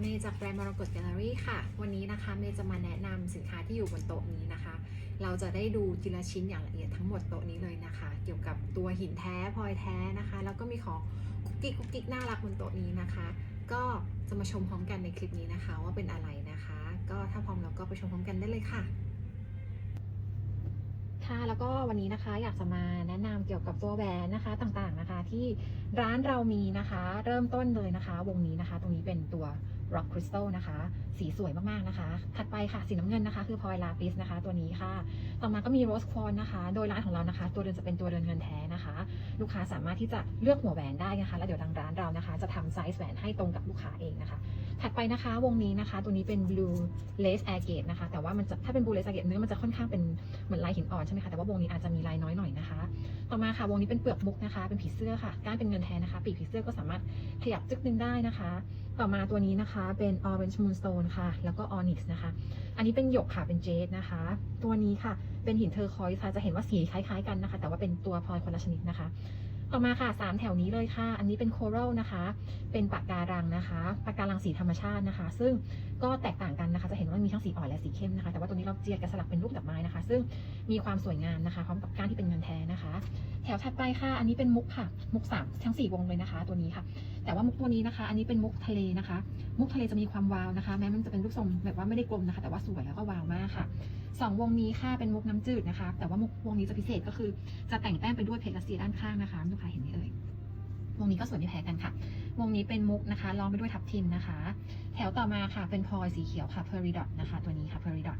เมย์จากแบรนด์มรกตแกลเลอรี่ค่ะ วันนี้นะคะเมย์จะมาแนะนำสินค้าที่อยู่บนโต๊ะนี้นะคะ เราจะได้ดูทีละชิ้นอย่างละเอียดทั้งหมดโต๊ะนี้เลยนะคะ เกี่ยวกับตัวหินแท้พลอยแท้นะคะ แล้วก็มีของคุกกิ๊กกุ๊กกิ๊กน่ารักบนโต๊ะนี้นะคะ ก็จะมาชมพร้อมกันในคลิปนี้นะคะ ว่าเป็นอะไรนะคะ ก็ถ้าพร้อมแล้วก็ไปชมพร้อมกันได้เลยค่ะ ค่ะ แล้วก็วันนี้นะคะอยากจะมาแนะนำเกี่ยวกับตัวแหวนนะคะต่างๆนะคะ ที่ร้านเรามีนะคะ เริ่มต้นเลยนะคะ วงนี้นะคะ ตรงนี้เป็นตัว Rock Crystal นะคะ สีสวยมากๆนะคะ ถัดไปค่ะสีน้ำเงินนะคะ คือพลอยลาปิสนะคะ ตัวนี้ค่ะ ต่อมาก็มี Rose Quartz นะคะ โดยร้านของเรานะคะ ตัวเรือนจะเป็นตัวเรือนเงินแท้นะคะ ลูกค้าสามารถที่จะเลือกหัวแหวนได้นะคะ แล้วเดี๋ยวทางร้านเรานะคะ จะทำไซส์แหวนให้ตรงกับลูกค้าเองนะคะ ไปนะคะวงนี้นะคะ ตัวนี้เป็น blue lace agate นะคะ แต่ว่ามันจะถ้าเป็น blue lace agate เนื้อมันจะค่อนข้างเป็นเหมือนลายหินอ่อนใช่ไหมคะ แต่ว่าวงนี้อาจจะมีลายน้อยหน่อยนะคะ ต่อมาค่ะวงนี้เป็นเปลือกมุกนะคะ เป็นผีเสื้อค่ะ ก้านเป็นเงินแท้นะคะ ปีกผีเสื้อก็สามารถขยับจึกนึงได้นะคะ ต่อมาตัวนี้นะคะเป็น orange moonstone ค่ะ แล้วก็ onyx นะคะ อันนี้เป็นหยกค่ะ เป็นเจดนะคะ ตัวนี้ค่ะ เป็นหินเทอร์คอยส์ค่ะ จะเห็นว่าสีคล้ายๆกันนะคะ แต่ว่าเป็นตัวพลอยคนละชนิดนะคะ ต่อมาค่ะสามแถวนี้เลยค่ะ อันนี้เป็นโครัลนะคะ เป็นปากการังนะคะปากการังสีธรรมชาตินะคะ ซึ่งก็แตกต่างกันนะคะ จะเห็นว่ามีทั้งสีอ่อนและสีเข้มนะคะ แต่ว่าตัวนี้เราเจียดกระสลักเป็นรูปดอกไม้นะคะ ซึ่งมีความสวยงามนะคะ พร้อมกับก้านที่เป็นเงินแท้นะคะ ถวถัดไปค่ะ อันนี้เป็นมุกค่ะ มุกสามทั้งสี่วงเลยนะคะ ตัวนี้ค่ะ แต่ว่ามุกตัวนี้นะคะ อันนี้เป็นมุกทะเลนะคะ มุกทะเลจะมีความวาวนะคะ แม้มันจะเป็นลูกทรงแบบว่าไม่ได้กลมนะคะ แต่ว่าสวยแล้วก็วาวมากค่ะสองวงนี้ค่ะ เป็นมุกน้ำจืดนะคะ แต่ว่ามุกวงนี้จะพิเศษก็คือ จะแต่งแต้มไปด้วยเพชรรัสเซียด้านข้างนะคะ ลูกค้าเห็นไหมเอ่ย วงนี้ก็สวยไม่แพ้กันค่ะ วงนี้เป็นมุกนะคะล้อมไปด้วยทับทิมนะคะ แถวต่อมาค่ะเป็นพลอยสีเขียวค่ะเพอริดอตนะคะ ตัวนี้ค่ะเพอริดอ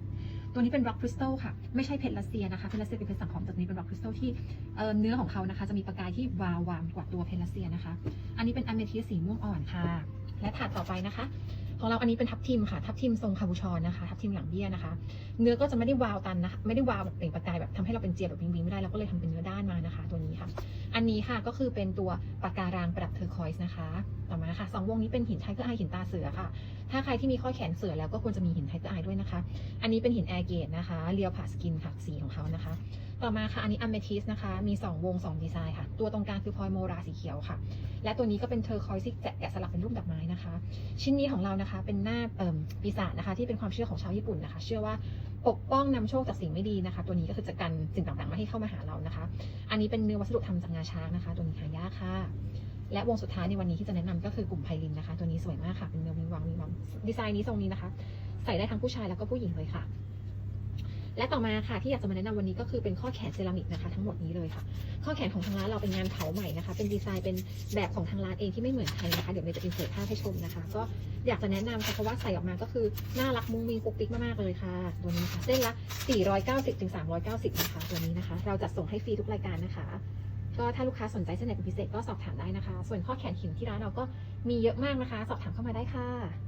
ตัวนี้เป็นร็อกคริสตัลค่ะ ไม่ใช่เพชรรัสเซียนะคะเพชรรัสเซียเป็นเพชรสังเคราะห์แต่ตัวนี้เป็นร็อกคริสตัลที่เอ่อเนื้อของเขานะคะ จะมีประกายที่วาววามกว่าตัวเพชรรัสเซียนะคะ อันนี้เป็นอเมทิสสีม่วงอ่อนค่ะ และถาดต่อไปนะคะ ของเราอันนี้เป็นทับทิมค่ะทับทิมทรงคาบูชอนนะคะทับทิมหลังเบี้ยนะคะ เนื้อก็จะไม่ได้วาวตันนะคะไม่ได้วาวแบบเปล่งประกายแบบทำให้เราเป็นเจียบแบบวิงวิงไม่ได้เราก็เลยทำเป็นเนื้อด้านมานะคะ ตัวนี้ค่ะ อันนี้ค่ะก็คือเป็นตัวปากการังประดับเทอร์คอยส์นะคะ ต่อมาค่ะสองวงนี้เป็นหินไทเกอร์ไอหินตาเสือค่ะ ถ้าใครที่มีข้อแขนเสือแล้วก็ควรจะมีหินไทเกอร์ไอด้วยนะคะ อันนี้เป็นหินแอร์เกตนะคะเรียวผ่าสกินค่ะสีของเขานะคะ ต่อมาค่ะ อันนี้อ m มเมทิสนะคะ มี 2 วง 2 ดีไซน์ค่ะ ตัวตรงกลางคือพลอยโมราสีเขียวค่ะ และตัวนี้ก็เป็นเทอร์คอยส์ที่แกะสลักเป็นรูปดอกไม้นะคะ ชิ้นนี้ของเรานะคะ เป็นหน้าปีศาจนะคะ ที่เป็นความเชื่อของชาวญี่ปุ่นนะคะ เชื่อว่าปกป้องนำโชคจากสิ่งไม่ดีนะคะ ตัวนี้ก็คือจะกันสิ่งต่างๆไม่ให้เข้ามาหาเรานะคะ อันนี้เป็นเนื้อวัสดุทำจากงาช้างนะคะ ตัวนี้หายากค่ะ และวงสุดท้ายในวันนี้ที่จะแนะนำก็คือกลุ่มไพลินนะคะ ตัวนี้สวยมากค่ะ เป็นเนื้อวิงวังวิงวังดีไซน์นี้ทรงนี้นะคะ ใส่ได้ทั้งผู้ชายแล้วก็ผู้หญิงเลยค่ะ และต่อมาค่ะที่อยากจะมาแนะนำวันนี้ก็คือเป็นข้อแขนเซรามิกนะคะทั้งหมดนี้เลยค่ะ ข้อแขนของทางร้านเราเป็นงานเผาใหม่นะคะ เป็นดีไซน์เป็นแบบของทางร้านเองที่ไม่เหมือนใครนะคะ เดี๋ยวเมย์จะอินเสิร์ตภาพให้ชมนะคะ ก็อยากจะแนะนำค่ะเพราะว่าใส่ออกมาก็คือน่ารักมุ้งมิ้งปุ๊กปิ๊กมากๆเลยค่ะ ตัวนี้ค่ะเส้นละ 490ถึง390 นะคะ ตัวนี้นะคะ เราจัดส่งให้ฟรีทุกรายการนะคะก็ถ้าลูกค้าสนใจเส้นไหนเป็นพิเศษก็สอบถามได้นะคะ ส่วนข้อแขนหินที่ร้านเราก็มีเยอะมากนะคะ สอบถามเข้ามาได้ค่ะ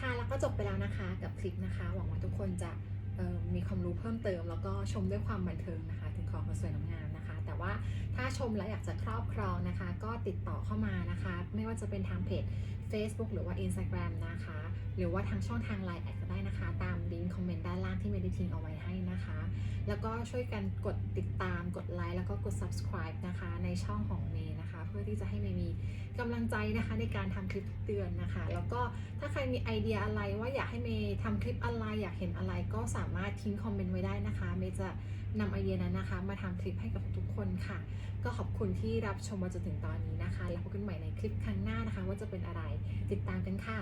ค่ะแล้วก็จบไปแล้วนะคะกับคลิปนะคะ หวังว่าทุกคนจะมีความรู้เพิ่มเติม แล้วก็ชมด้วยความบันเทิงนะคะ ถึงของสวยๆงามนะคะ แต่ว่าถ้าชมแล้วอยากจะครอบครองนะคะ ก็ติดต่อเข้ามานะคะ ไม่ว่าจะเป็นทางเพจ Facebook หรือว่า Instagram นะคะ หรือว่าทางช่องทาง Line แอดก็ได้นะคะ ตามลิงก์คอมเมนต์ด้านล่างที่เมดิทิ้งเอาไว้ให้นะคะ แล้วก็ช่วยกันกดติดตามกดไลค์แล้วก็กด subscribe นะคะ ในช่องของเมย์นะคะ เพื่อที่จะให้เมย์มีกำลังใจนะคะในการทำคลิปเดือนนะคะ แล้วก็ถ้าใครมีไอเดียอะไรว่าอยากให้เมย์ทำคลิปอะไรอยากเห็นอะไรก็สามารถทิ้งคอมเมนต์ไว้ได้นะคะ เมย์จะนำไอเดียนั้นนะคะ มาทำคลิปให้กับทุกคนค่ะ ก็ขอบคุณที่รับชมมาจนถึงตอนนี้นะคะ แล้วพบกันใหม่ในคลิปครั้งหน้านะคะ ว่าจะเป็นอะไรติดตามกันค่ะ